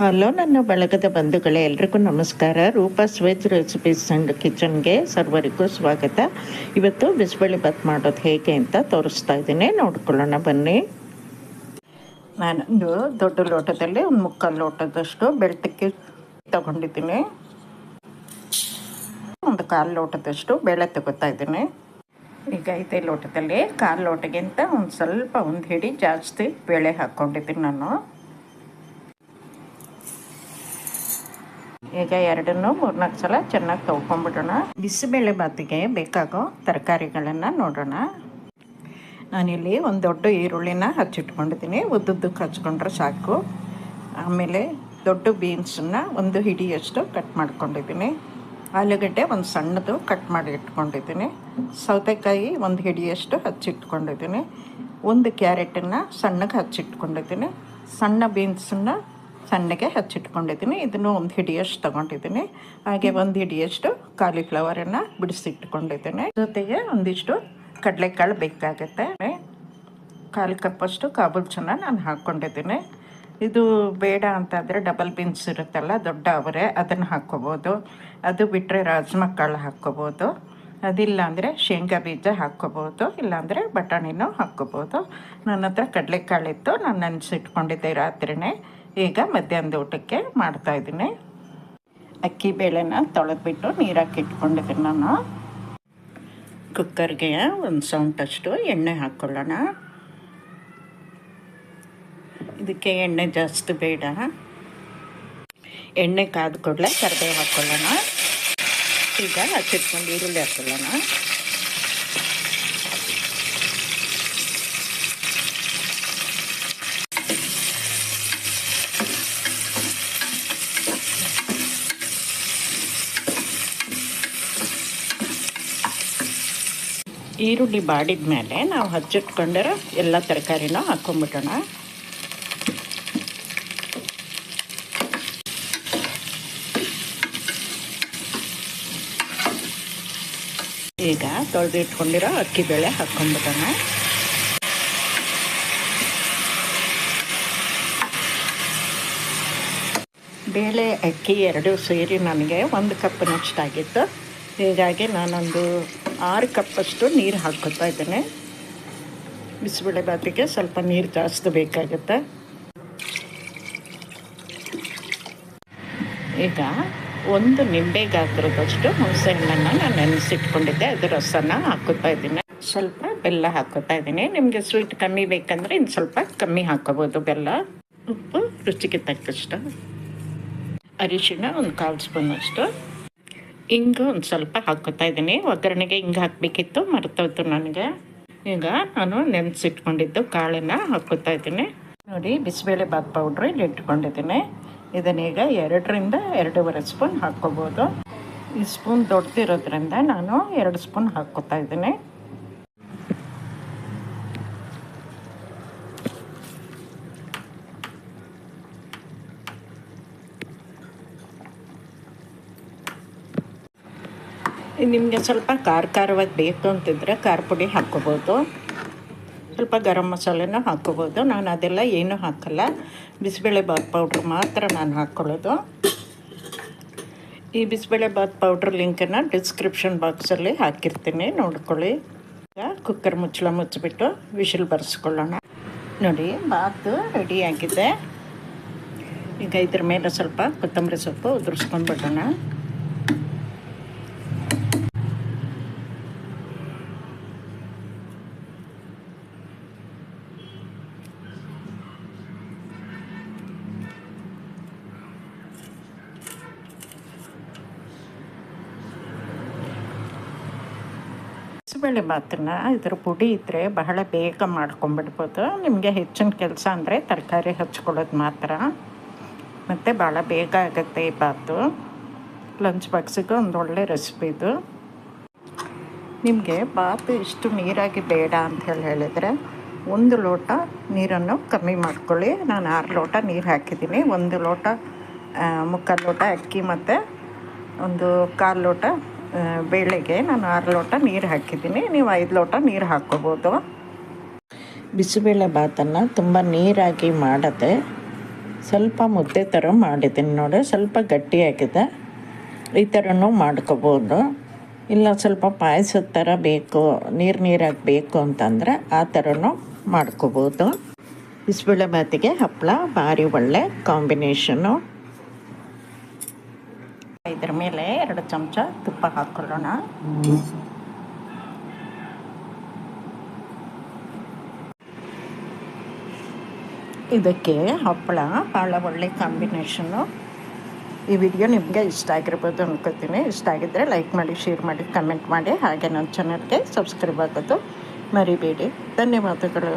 Hello ನನ್ನ ಬಳಗದ ಬಂಧುಗಳೇ, ಎಲ್ರಿಗೂ ನಮಸ್ಕಾರ. ರೂಪಾ ಸ್ವೇಜ್ ರೆಸಿಪೀಸ್ ಆ್ಯಂಡ್ ಕಿಚನ್ಗೆ ಸರ್ವರಿಗೂ ಸ್ವಾಗತ. ಇವತ್ತು ಬಿಸಿಬೇಳೆ ಬಾತ್ ಮಾಡೋದು ಹೇಗೆ ಅಂತ ತೋರಿಸ್ತಾ ಇದ್ದೀನಿ. ನೋಡ್ಕೊಳ್ಳೋಣ, ಬನ್ನಿ. ನಾನೊಂದು ದೊಡ್ಡ ಲೋಟದಲ್ಲಿ ಒಂದು ಮುಕ್ಕಾಲು ಲೋಟದಷ್ಟು ಬೆಳ್ತಕ್ಕಿ ತಗೊಂಡಿದ್ದೀನಿ. ಒಂದು ಕಾಲು ಲೋಟದಷ್ಟು ಬೇಳೆ ತಗೋತಾ ಇದ್ದೀನಿ. ಈಗ ಇದೇ ಲೋಟದಲ್ಲಿ ಕಾಲು ಲೋಟಗಿಂತ ಒಂದು ಸ್ವಲ್ಪ ಒಂದು ಹಿಡಿ ಜಾಸ್ತಿ ಬೇಳೆ ಹಾಕ್ಕೊಂಡಿದ್ದೀನಿ ನಾನು. ಈಗ ಎರಡನ್ನು ಮೂರ್ನಾಲ್ಕು ಸಲ ಚೆನ್ನಾಗಿ ತೊಳ್ಕೊಂಬಿಡೋಣ. ಬಿಸಿಬೇಳೆ ಬಾತಿಗೆ ಬೇಕಾಗೋ ತರಕಾರಿಗಳನ್ನು ನೋಡೋಣ. ನಾನಿಲ್ಲಿ ಒಂದು ದೊಡ್ಡ ಈರುಳ್ಳಿನ ಹಚ್ಚಿಟ್ಕೊಂಡಿದ್ದೀನಿ. ಉದ್ದುದ್ದಕ್ಕೆ ಹಚ್ಕೊಂಡ್ರೆ ಸಾಕು. ಆಮೇಲೆ ದೊಡ್ಡ ಬೀನ್ಸನ್ನು ಒಂದು ಹಿಡಿಯಷ್ಟು ಕಟ್ ಮಾಡ್ಕೊಂಡಿದ್ದೀನಿ. ಆಲೂಗಡ್ಡೆ ಒಂದು ಸಣ್ಣದು ಕಟ್ ಮಾಡಿ ಇಟ್ಕೊಂಡಿದ್ದೀನಿ. ಸೌತೆಕಾಯಿ ಒಂದು ಹಿಡಿಯಷ್ಟು ಹಚ್ಚಿಟ್ಕೊಂಡಿದ್ದೀನಿ. ಒಂದು ಕ್ಯಾರೆಟನ್ನು ಸಣ್ಣಗೆ ಹಚ್ಚಿಟ್ಕೊಂಡಿದ್ದೀನಿ. ಸಣ್ಣ ಬೀನ್ಸನ್ನು ಸಣ್ಣಗೆ ಹಚ್ಚಿಟ್ಕೊಂಡಿದ್ದೀನಿ. ಇದನ್ನು ಒಂದು ಹಿಡಿಯಷ್ಟು ತೊಗೊಂಡಿದ್ದೀನಿ. ಹಾಗೆ ಒಂದು ಹಿಡಿಯಷ್ಟು ಕಾಲಿಫ್ಲವರನ್ನು ಬಿಡಿಸಿಟ್ಕೊಂಡಿದ್ದೀನಿ. ಜೊತೆಗೆ ಒಂದಿಷ್ಟು ಕಡಲೆಕಾಳು ಬೇಕಾಗುತ್ತೆ. ಕಾಲು ಕಪ್ಪಷ್ಟು ಕಾಬೂಲ್ ಚೆನ್ನ ನಾನು ಹಾಕ್ಕೊಂಡಿದ್ದೀನಿ. ಇದು ಬೇಡ ಅಂತಂದರೆ ಡಬಲ್ ಬೀನ್ಸ್ ಇರುತ್ತಲ್ಲ, ದೊಡ್ಡ ಅವರೇ, ಅದನ್ನು ಹಾಕ್ಕೋಬೋದು. ಅದು ಬಿಟ್ಟರೆ ರಾಜ್ಮಾ ಕಾಳು ಹಾಕ್ಕೋಬೋದು. ಅದಿಲ್ಲ ಅಂದರೆ ಶೇಂಗಾ ಬೀಜ ಹಾಕ್ಕೋಬೋದು ಇಲ್ಲಾಂದರೆ ಬಟಾಣಿನೂ ಹಾಕ್ಕೋಬೋದು. ನನ್ನ ಹತ್ರ ಕಡಲೆಕಾಳಿತ್ತು, ನಾನು ನೆನೆಸಿಟ್ಕೊಂಡಿದ್ದೆ ರಾತ್ರಿನೇ. ಈಗ ಮಧ್ಯಾಹ್ನದ ಊಟಕ್ಕೆ ಮಾಡ್ತಾಯಿದ್ದೀನಿ ಅಕ್ಕಿ ಬೇಳೆನ ತೊಳೆದ್ಬಿಟ್ಟು ನೀರಾಕಿ ಇಟ್ಕೊಂಡಿದ್ದೀನಿ ನಾನು. ಕುಕ್ಕರ್ಗೆ ಒಂದು ಸೌಂಟಷ್ಟು ಎಣ್ಣೆ ಹಾಕ್ಕೊಳ್ಳೋಣ ಇದಕ್ಕೆ ಎಣ್ಣೆ ಜಾಸ್ತಿ ಬೇಡ. ಎಣ್ಣೆ ಕಾದ ಕೂಡಲೇ ಕರಿಬೇವು ಹಾಕ್ಕೊಳ್ಳೋಣ ಈಗ ಹಚ್ಚಿಟ್ಕೊಂಡು ಈರುಳ್ಳಿ ಹಾಕ್ಕೊಳ್ಳೋಣ ಈರುಳ್ಳಿ ಬಾಡಿದ ಮೇಲೆ ನಾವು ಹಚ್ಚಿಟ್ಕೊಂಡಿರೋ ಎಲ್ಲ ತರಕಾರಿನ ಹಾಕ್ಕೊಂಬಿಟ್ಟೋಣ ಈಗ ತೊಳೆದು ಇಟ್ಕೊಂಡಿರೋ ಅಕ್ಕಿ ಬೇಳೆ ಹಾಕೊಂಡ್ಬಿಡೋಣ ಬೇಳೆ, ಅಕ್ಕಿ ಎರಡೂ ಸೇರಿ ನನಗೆ ಒಂದು ಕಪ್ಪಿನಷ್ಟಾಗಿತ್ತು ಹೀಗಾಗಿ ನಾನೊಂದು ಆರು ಕಪ್ಪಷ್ಟು ನೀರು ಹಾಕ್ಕೊತಾ ಇದ್ದೇನೆ. ಬಿಸಿಬೇಳೆ ಬಾತಿಗೆ ಸ್ವಲ್ಪ ನೀರು ಜಾಸ್ತಿ ಬೇಕಾಗುತ್ತೆ. ಈಗ ಒಂದು ನಿಂಬೆ ಗಾತ್ರದಷ್ಟು ಹುಣಸೆ ಹಣ್ಣನ್ನು ನಾನು ನೆನೆಸಿಟ್ಕೊಂಡಿದ್ದೆ. ಅದು ರಸನ ಹಾಕೋತಾ ಇದ್ದೀನಿ. ಸ್ವಲ್ಪ ಬೆಲ್ಲ ಹಾಕೋತಾ ಇದ್ದೀನಿ. ನಿಮಗೆ ಸ್ವೀಟ್ ಕಮ್ಮಿ ಬೇಕಂದರೆ ಇನ್ನು ಸ್ವಲ್ಪ ಕಮ್ಮಿ ಹಾಕೋಬೋದು ಬೆಲ್ಲ. ಉಪ್ಪು ರುಚಿಗೆ ತಕ್ಕಷ್ಟು. ಅರಿಶಿಣ ಒಂದು ಕಾಲು ಸ್ಪೂನಷ್ಟು. ಹಿಂಗು ಒಂದು ಸ್ವಲ್ಪ ಹಾಕೋತಾ ಇದ್ದೀನಿ. ಒಗ್ಗರಣೆಗೆ ಹಿಂಗೆ ಹಾಕಬೇಕಿತ್ತು, ಮರ್ತೋಯ್ತು ನನಗೆ. ಈಗ ನಾನು ನೆನೆಸಿಟ್ಕೊಂಡಿದ್ದು ಕಾಳನ್ನು ಹಾಕೋತಾ ಇದ್ದೀನಿ. ನೋಡಿ, ಬಿಸಿಬೇಳೆ ಬಾತ್ ಪೌಡ್ರ್ ಇಲ್ಲಿ ಇಟ್ಕೊಂಡಿದ್ದೀನಿ. ಇದನ್ನೀಗ ಎರಡರಿಂದ ಎರಡೂವರೆ ಸ್ಪೂನ್ ಹಾಕ್ಕೋಬೋದು. ಈ ಸ್ಪೂನ್ ದೊಡ್ಡದಿರೋದ್ರಿಂದ ನಾನು ಎರಡು ಸ್ಪೂನ್ ಹಾಕ್ಕೋತಾ ಇದ್ದೀನಿ. ನಿಮಗೆ ಸ್ವಲ್ಪ ಖಾರ ಖಾರವಾಗಿ ಬೇಕು ಅಂತಿದ್ರೆ ಖಾರ ಪುಡಿ ಹಾಕ್ಕೋಬೋದು. ಸ್ವಲ್ಪ ಗರಂ ಮಸಾಲೆನೂ ಹಾಕ್ಕೋಬೋದು. ನಾನು ಅದೆಲ್ಲ ಏನೂ ಹಾಕಲ್ಲ. ಬಿಸಿಬೇಳೆ ಬಾತ್ ಪೌಡ್ರ್ ಮಾತ್ರ ನಾನು ಹಾಕ್ಕೊಳ್ಳೋದು ಈ ಬಿಸಿಬೇಳೆ ಬಾತ್ ಪೌಡ್ರ್ ಲಿಂಕನ್ನು ಡಿಸ್ಕ್ರಿಪ್ಷನ್ ಬಾಕ್ಸಲ್ಲಿ ಹಾಕಿರ್ತೀನಿ. ನೋಡ್ಕೊಳ್ಳಿ. ಈಗ ಕುಕ್ಕರ್ ಮುಚ್ಚಳ ಮುಚ್ಚಿಬಿಟ್ಟು ವಿಶಲ್ ಬರೆಸ್ಕೊಳ್ಳೋಣ. ನೋಡಿ ಬಾತು ರೆಡಿಯಾಗಿದೆ ಈಗ ಇದ್ರ ಮೇಲೆ ಸ್ವಲ್ಪ ಕೊತ್ತಂಬರಿ ಸೊಪ್ಪು ಉದುರಿಸ್ಕೊಂಡ್ಬಿಡೋಣ. ಬಿಸಿಬೇಳೆ ಭಾತನ್ನ ಇದ್ರ ಪುಡಿ ಇದ್ದರೆ ಬಹಳ ಬೇಗ ಮಾಡ್ಕೊಂಬಿಡ್ಬೋದು. ನಿಮಗೆ ಹೆಚ್ಚಿನ ಕೆಲಸ ಅಂದರೆ ತರಕಾರಿ ಹಚ್ಕೊಳ್ಳೋದು ಮಾತ್ರ. ಮತ್ತು ಭಾಳ ಬೇಗ ಆಗುತ್ತೆ ಈ ಬಾತು. ಲಂಚ್ ಬಾಕ್ಸಿಗೆ ಒಂದು ಒಳ್ಳೆ ರೆಸಿಪಿ ಇದು. ನಿಮಗೆ ಬಾತು ಇಷ್ಟು ನೀರಾಗಿ ಬೇಡ ಅಂತ ಹೇಳಿ ಹೇಳಿದರೆ ಒಂದು ಲೋಟ ನೀರನ್ನು ಕಮ್ಮಿ ಮಾಡ್ಕೊಳ್ಳಿ. ನಾನು ಆರು ಲೋಟ ನೀರು ಹಾಕಿದ್ದೀನಿ. ಒಂದು ಲೋಟ ಮುಕ್ಕಾಲು ಲೋಟ ಅಕ್ಕಿ ಮತ್ತು ಒಂದು ಕಾಲು ಲೋಟ ಬೇಳೆಗೆ ನಾನು ಆರು ಲೋಟ ನೀರು ಹಾಕಿದ್ದೀನಿ. ನೀವು ಐದು ಲೋಟ ನೀರು ಹಾಕ್ಕೋಬೋದು. ಬಿಸಿಬೇಳೆ ಭಾತನ್ನು ತುಂಬ ನೀರಾಗಿ ಮಾಡದೆ ಸ್ವಲ್ಪ ಮುದ್ದೆ ಥರ ಮಾಡಿದ್ದೀನಿ ನೋಡಿ, ಸ್ವಲ್ಪ ಗಟ್ಟಿಯಾಗಿದೆ. ಈ ಥರನೂ ಮಾಡ್ಕೋಬೋದು. ಇಲ್ಲ, ಸ್ವಲ್ಪ ಪಾಯಸದ ಥರ ಬೇಕು, ನೀರು ನೀರಾಗಿ ಬೇಕು ಅಂತಂದರೆ ಆ ಥರನೂ ಮಾಡ್ಕೋಬೋದು. ಬಿಸಿಬೇಳೆ ಭಾತಿಗೆ ಹಪ್ಪಳ ಭಾರಿ ಒಳ್ಳೆ ಕಾಂಬಿನೇಷನ್ನು ಇದ್ರ ಮೇಲೆ ಎರಡು ಚಮಚ ತುಪ್ಪ ಹಾಕ್ಕೊಳ್ಳೋಣ ಇದಕ್ಕೆ ಹಪ್ಪಳ ಭಾಳ ಒಳ್ಳೆ ಕಾಂಬಿನೇಷನ್ನು ಈ ವಿಡಿಯೋ ನಿಮಗೆ ಇಷ್ಟ ಆಗಿರ್ಬೋದು ಅನ್ಕೋತೀನಿ. ಇಷ್ಟ ಆಗಿದ್ದರೆ ಲೈಕ್ ಮಾಡಿ, ಶೇರ್ ಮಾಡಿ, ಕಮೆಂಟ್ ಮಾಡಿ. ಹಾಗೆ ನನ್ನ ಚಾನಲ್ಗೆ ಸಬ್ಸ್ಕ್ರೈಬ್ ಆಗೋದು ಮರಿಬೇಡಿ. ಧನ್ಯವಾದಗಳು.